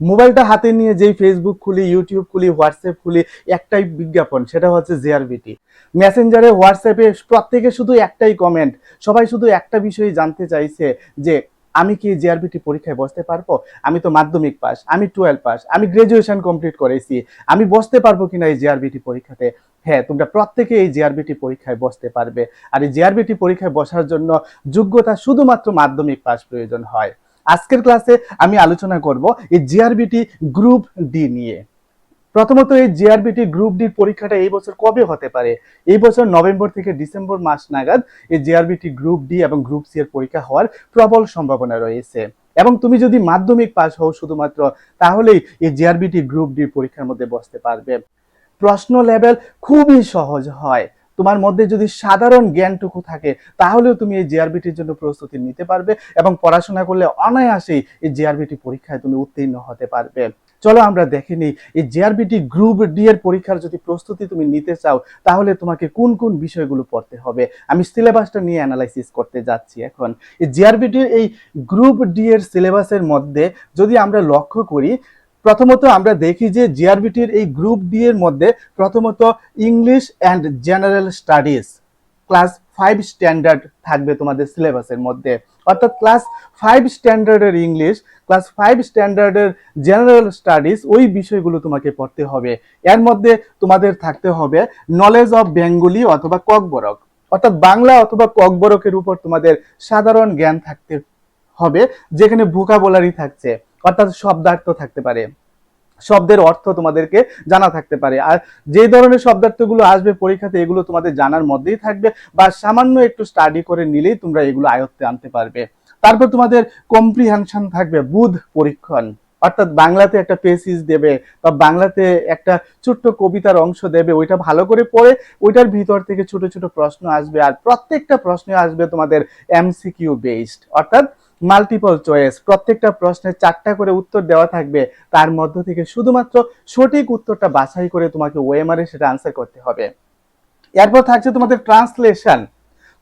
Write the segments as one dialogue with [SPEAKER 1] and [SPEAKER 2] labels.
[SPEAKER 1] মোবাইলটা হাতে নিয়ে যেই ফেসবুক খুলি ইউটিউব খুলি হোয়াটসঅ্যাপ খুলি, একটাই বিজ্ঞাপন, সেটা হচ্ছে জেআরবিটি মেসেঞ্জারে হোয়াটসঅ্যাপে প্রত্যেকে শুধু একটাই কমেন্ট সবাই শুধু একটা বিষয় জানতে চাইছে যে, আমি কি জেআরবিটি পরীক্ষায় বসতে পারব? আমি তো মাধ্যমিক পাস, আমি টুয়েলভ পাস, আমি গ্রাজুয়েশন কমপ্লিট করেছি, আমি বসতে পারব কিনা এই জেআরবিটি পরীক্ষাতে? হ্যাঁ তোমরা প্রত্যেকে এই জেআরবিটি পরীক্ষায় বসতে পারবে। আর এই জেআরবিটি পরীক্ষায় বসার জন্য যোগ্যতা শুধুমাত্র মাধ্যমিক পাস প্রয়োজন হয়। আজকের ক্লাসে আমি আলোচনা করব এই জিআরবিটি গ্রুপ ডি নিয়ে। প্রথমত এই জিআরবিটি গ্রুপ ডির পরীক্ষাটা এই বছর কবে হতে পারে? এই বছর নভেম্বর থেকে ডিসেম্বর মাস নাগাদ এই জিআরবিটি গ্রুপ ডি এবং গ্রুপ সি এর পরীক্ষা হওয়ার প্রবল সম্ভাবনা রয়েছে। এবং তুমি যদি মাধ্যমিক পাস হও শুধুমাত্র, তাহলেই এই জিআরবিটি গ্রুপ ডির পরীক্ষার মধ্যে বসতে পারবে। প্রশ্ন লেভেল খুবই সহজ হয়। তোমার মধ্যে যদি সাধারণ জ্ঞানটুকু থাকে, তাহলেও তুমি এই জিআরবিটির জন্য প্রস্তুতি নিতে পারবে এবং পড়াশোনা করলে অনায়াসেই এই জিআরবিটি পরীক্ষায় তুমি উত্তীর্ণ হতে পারবে। চলো আমরা দেখে নিই, এই জিআরবিটি গ্রুপ ডি এর পরীক্ষার যদি প্রস্তুতি তুমি নিতে চাও, তাহলে তোমাকে কোন কোন বিষয়গুলো পড়তে হবে? আমি সিলেবাসটা নিয়ে অ্যানালাইসিস করতে যাচ্ছি এখন। এই জিআরবিটির এই গ্রুপ ডি এর সিলেবাসের মধ্যে যদি আমরা লক্ষ্য করি প্রথমত আমরা দেখি যে জিআরবিটির এই গ্রুপ ডি এর মধ্যে প্রথমত English and general studies class five standard থাকবে তোমাদের সিলেবাসের মধ্যে। অর্থাৎ ক্লাস ফাইভ স্ট্যান্ডার্ডের ইংলিশ ক্লাস ফাইভ স্ট্যান্ডার্ডের জেনারেল স্টাডিজ ওই বিষয়গুলো তোমাকে পড়তে হবে। এর মধ্যে তোমাদের থাকতে হবে নলেজ অফ বেঙ্গলি অথবা ককবরক অর্থাৎ বাংলা অথবা ককবরকের উপর তোমাদের সাধারণ জ্ঞান থাকতে হবে, যেখানে ভোকাবুলারি থাকছে। অর্থাৎ শব্দার্থ থাকতে পারে। শব্দের অর্থ তোমাদেরকে জানা থাকতে পারে। আর যে ধরনের শব্দার্থগুলো আসবে পরীক্ষাতে, এগুলো তোমাদের জানার মধ্যেই থাকবে বা সামান্য একটু স্টাডি করে নিলেই তোমরা এগুলো আয়ত্তে আনতে পারবে। তারপর তোমাদের কম্প্রিহেনশন থাকবে, বুধ পরীক্ষণ। অর্থাৎ বাংলাতে একটা পেসিস দেবে বা বাংলাতে একটা ছোট্ট কবিতার অংশ দেবে, ওইটা ভালো করে পড়ে ওইটার ভিতর থেকে ছোট ছোট প্রশ্ন আসবে। আর প্রত্যেকটা প্রশ্নে আসবে তোমাদের এমসিকিউ বেসড অর্থাৎ মাল্টিপল চয়েস প্রত্যেকটা প্রশ্নের চারটা করে উত্তর দেওয়া থাকবে। তার মধ্য থেকে শুধুমাত্র সঠিক উত্তরটা বাছাই করে তোমাকে ওএমআর এ সেটা আনসার করতে হবে। এরপর থাকছে তোমাদের ট্রান্সলেশন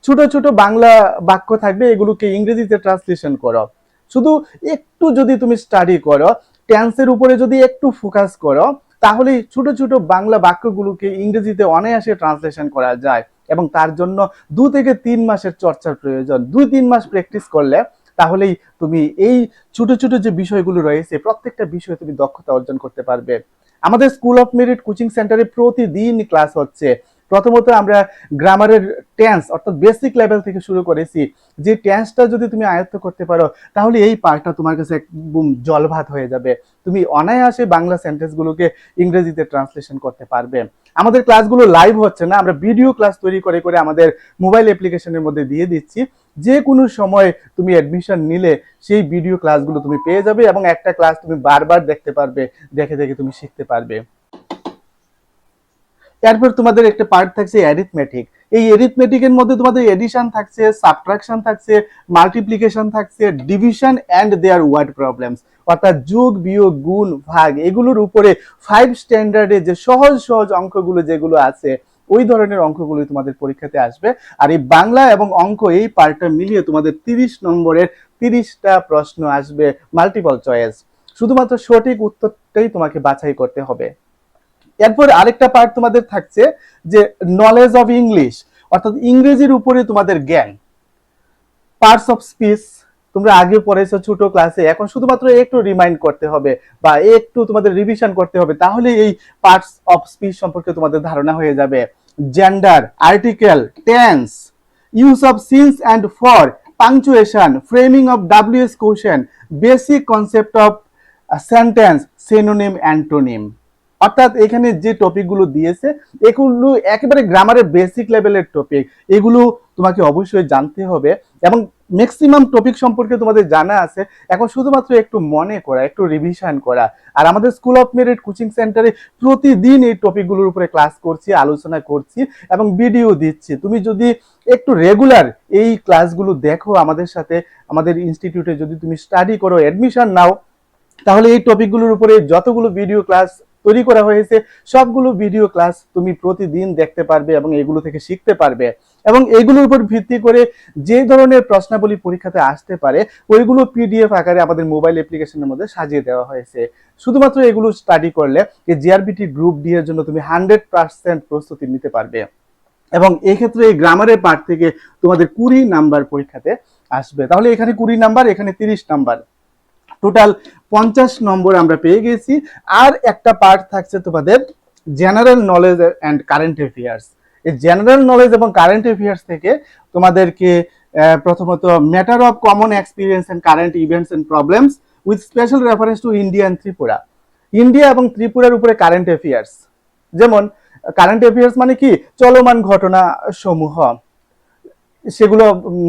[SPEAKER 1] ছোট ছোট বাংলা বাক্য থাকবে, এগুলোকে ইংরেজিতে ট্রান্সলেশন করো। শুধু একটু যদি তুমি স্টাডি করো টেন্সের উপরে যদি একটু ফোকাস করো তাহলে ছোট ছোট বাংলা বাক্যগুলোকে ইংরেজিতে অনায়াসে ট্রান্সলেশন করা যায়। এবং তার জন্য দু থেকে তিন মাসের চর্চার প্রয়োজন। দুই তিন মাস প্র্যাকটিস করলে তাহলেই তুমি এই ছোট ছোট যে বিষয়গুলো রয়েছে, প্রত্যেকটা বিষয়ে তুমি দক্ষতা অর্জন করতে পারবে। আমাদের স্কুল অফ মেরিট কোচিং সেন্টারে প্রতিদিন ক্লাস হচ্ছে। প্রথমত আমরা গ্রামারের টেন্স অর্থাৎ বেসিক লেভেল থেকে শুরু করেছি যে টেন্সটা যদি তুমি আয়ত্ত করতে পারো, তাহলে এই পার্টটা তোমার কাছে একদম জলভাত হয়ে যাবে। তুমি অনায়াসে বাংলা সেন্টেন্সগুলোকে ইংরেজিতে ট্রান্সলেশন করতে পারবে। আমাদের ক্লাসগুলো লাইভ হচ্ছে না, আমরা ভিডিও ক্লাস তৈরি করে করে আমাদের মোবাইল অ্যাপ্লিকেশনের মধ্যে দিয়ে দিচ্ছি। যে কোনো সময় তুমি অ্যাডমিশন নিলে, সেই ভিডিও ক্লাসগুলো তুমি পেয়ে যাবে এবং একটা ক্লাস তুমি বারবার দেখতে পারবে, দেখে দেখে তুমি শিখতে পারবে। এরপর তোমাদের একটা পার্ট থাকছে অ্যারিথমেটিক এই অ্যারিথমেটিকের মধ্যে তোমাদের এডিশন থাকছে সাবট্রাকশন থাকছে মাল্টিপ্লিকেশন থাকছে division and their word problems অর্থাৎ যোগ, বিয়োগ, গুণ, ভাগ, এগুলোর উপরে ফাইভ স্ট্যান্ডার্ডে যে সহজ সহজ অঙ্কগুলো যেগুলো আছে, ওই ধরনের অঙ্কগুলো তোমাদের পরীক্ষাতে আসবে। আর এই বাংলা এবং অঙ্ক এই পার্টটা মিলিয়ে তোমাদের তিরিশ নম্বরের তিরিশটা প্রশ্ন আসবে মাল্টিপল চয়েস শুধুমাত্র সঠিক উত্তরটাই তোমাকে বাছাই করতে হবে। এরপর আরেকটা পার্ট তোমাদের থাকছে যে নলেজ অফ ইংলিশ অর্থাৎ ইংরেজির উপরে তোমাদের জ্ঞান। পার্টস অফ স্পিচ তোমরা আগে পড়েছো ছোট ক্লাসে এখন শুধুমাত্র একটু রিমাইন্ড করতে হবে বা একটু তোমাদের রিভিশন করতে হবে, তাহলে এই পার্টস অফ স্পিচ সম্পর্কে তোমাদের ধারণা হয়ে যাবে। Gender article tense use of since and for punctuation framing of WH question basic concept of sentence synonym antonym অর্থাৎ এখানে যে টপিকগুলো দিয়েছে, এগুলো একেবারে গ্রামারের বেসিক লেভেলের টপিক এগুলো তোমাকে অবশ্যই জানতে হবে এবং ম্যাক্সিমাম টপিক সম্পর্কে তোমাদের জানা আছে। এখন শুধুমাত্র একটু মনে করা, একটু রিভিশন করা। আর আমাদের স্কুল অফ মেরিট কোচিং সেন্টারে প্রতিদিন এই টপিকগুলোর উপরে ক্লাস করছি, আলোচনা করছি এবং ভিডিও দিচ্ছি। তুমি যদি একটু রেগুলার এই ক্লাসগুলো দেখো আমাদের সাথে, আমাদের ইনস্টিটিউটে যদি তুমি স্টাডি করো অ্যাডমিশন নাও, তাহলে এই টপিকগুলোর উপরে যতগুলো ভিডিও ক্লাস তৈরি করা হয়েছে। সবগুলো ভিডিও ক্লাস তুমি প্রতিদিন দেখতে পারবে এবং এগুলো থেকে শিখতে পারবে। এবং এগুলোর উপর ভিত্তি করে যে ধরনের প্রশ্নাবলী পরীক্ষাতে আসতে পারে, ওইগুলো পিডিএফ আকারে আমাদের মোবাইল অ্যাপ্লিকেশনের মধ্যে সাজিয়ে দেওয়া হয়েছে। শুধুমাত্র এগুলো স্টাডি করলে জিআরবিটি গ্রুপ ডি এর জন্য তুমি হান্ড্রেড পার্সেন্ট প্রস্তুতি নিতে পারবে। এবং এই ক্ষেত্রে এই গ্রামারের পার্ট থেকে তোমাদের কুড়ি নাম্বার পরীক্ষাতে আসবে। তাহলে এখানে কুড়ি নাম্বার এখানে তিরিশ নাম্বার টোটাল পঞ্চাশ নম্বর আমরা পেয়ে গেছি। আর একটা পার্ট থাকছে তোমাদের general knowledge and current affairs এই জেনারেল নলেজ এবং কারেন্ট অ্যাফেয়ার্স থেকে তোমাদেরকে প্রথমত matter of common experience and current events and problems with special reference to India and Tripura India এবং ত্রিপুরার উপরে কারেন্ট অ্যাফেয়ার্স যেমন কারেন্ট অ্যাফেয়ার্স মানে কি? চলমান ঘটনা সমূহ। সেগুলো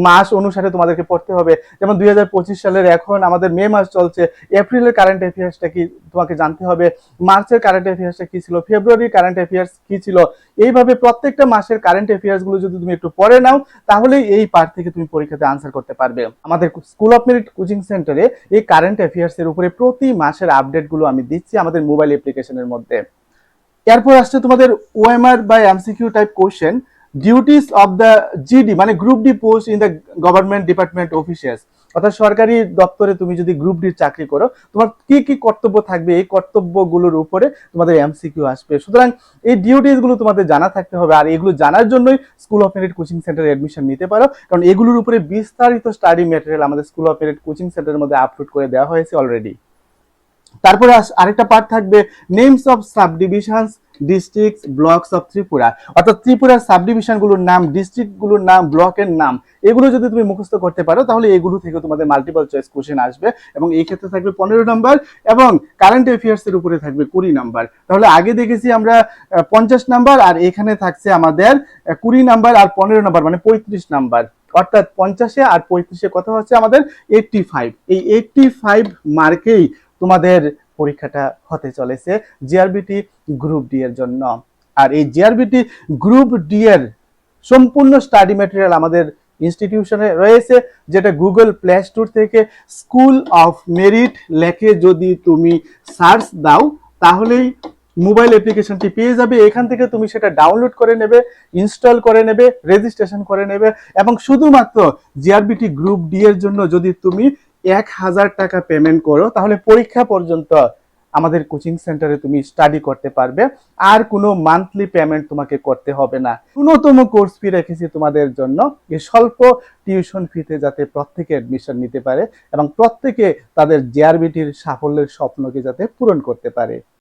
[SPEAKER 1] মাস অনুসারে তোমাদেরকে পড়তে হবে। যেমন দুই হাজার পঁচিশ সালের এখন আমাদের মে মাস চলছে, এপ্রিলের কারেন্ট অ্যাফেয়ার্সটা কি তোমাকে জানতে হবে, মার্চের কারেন্ট অ্যাফেয়ার্সটা কি ছিল, ফেব্রুয়ারির কারেন্ট অ্যাফেয়ার্স কি ছিল? এইভাবে প্রত্যেকটা মাসের কারেন্ট অ্যাফেয়ার্সগুলো যদি তুমি একটু পড়ে নাও, তাহলেই এই পার্ট থেকে তুমি পরীক্ষাতে আনসার করতে পারবে। আমাদের স্কুল অফ মেরিট কোচিং সেন্টারে এই কারেন্ট অ্যাফেয়ার্স এর উপরে প্রতি মাসের আপডেটগুলো আমি দিচ্ছি আমাদের মোবাইল অ্যাপ্লিকেশনের মধ্যে। এরপর আসছে তোমাদের ওএমআর বা MCQ type question duties of the GD মানে group D post in the government department offices অর্থাৎ সরকারি দপ্তরে তুমি যদি গ্রুপ ডির চাকরি করো, তোমার কি কি কর্তব্য থাকবে? এই কর্তব্যগুলোর উপরে তোমাদের এমসিকিউ আসবে। সুতরাং এই ডিউটিসগুলো তোমাদের জানা থাকতে হবে। আর এগুলো জানার জন্যই স্কুল অফ মেরিট কোচিং সেন্টারে অ্যাডমিশন নিতে পারো। কারণ এগুলোর উপরে বিস্তারিত স্টাডি ম্যাটেরিয়াল আমাদের স্কুল অফ মেরিট কোচিং সেন্টারের মধ্যে আপলোড করে দেওয়া হয়েছে অলরেডি তারপরে আরেকটা পার্ট থাকবে names of sub divisions district blocks of Tripura. অর্থাৎ ত্রিপুরার সাব ডিভিশনগুলোর নাম ডিস্ট্রিক্টগুলোর নাম ব্লকের নাম, এগুলো যদি তুমি মুখস্থ করতে পারো, তাহলে এগুলো থেকে তোমাদের মাল্টিপল চয়েস কোশ্চেন আসবে এবং এই ক্ষেত্রে থাকবে পনেরো নম্বর এবং কারেন্ট অ্যাফেয়ার্স এর উপরে থাকবে কুড়ি নাম্বার তাহলে আগে দেখেছি আমরা পঞ্চাশ নাম্বার আর এখানে থাকছে আমাদের কুড়ি নাম্বার আর পনেরো নাম্বার মানে পঁয়ত্রিশ নাম্বার অর্থাৎ পঞ্চাশে আর পঁয়ত্রিশে কথা হচ্ছে আমাদের? এইটটি ফাইভ এই এইটটি ফাইভ মার্কেই তোমাদের পরীক্ষাটা হতে চলেছে জিআরবিটি গ্রুপ ডি এর জন্য। আর এই জিআরবিটি গ্রুপ ডি এর সম্পূর্ণ স্টাডি ম্যাটেরিয়াল আমাদের ইনস্টিটিউশনে রয়েছে, যেটা গুগল প্লে স্টোর থেকে স্কুল অফ মেরিট লেখে যদি তুমি সার্চ দাও, তাহলেই মোবাইল অ্যাপ্লিকেশনটি পেয়ে যাবে। এখান থেকে তুমি সেটা ডাউনলোড করে নেবে ইনস্টল করে নেবে রেজিস্ট্রেশন করে নেবে এবং শুধুমাত্র জিআরবিটি গ্রুপ ডি এর জন্য যদি তুমি এক হাজার টাকা পেমেন্ট করো, তাহলে পরীক্ষা পর্যন্ত আমাদের কোচিং সেন্টারে তুমি স্টাডি করতে পারবে। আর কোনো মান্থলি পেমেন্ট তোমাকে করতে হবে না। ন্যূনতম কোর্স ফি রেখেছি তোমাদের জন্য। এই স্বল্প টিউশন ফিতে যাতে প্রত্যেকে অ্যাডমিশন নিতে পারে এবং প্রত্যেকে তাদের জেআরবিটির সাফল্যের স্বপ্নকে যাতে পূরণ করতে পারে।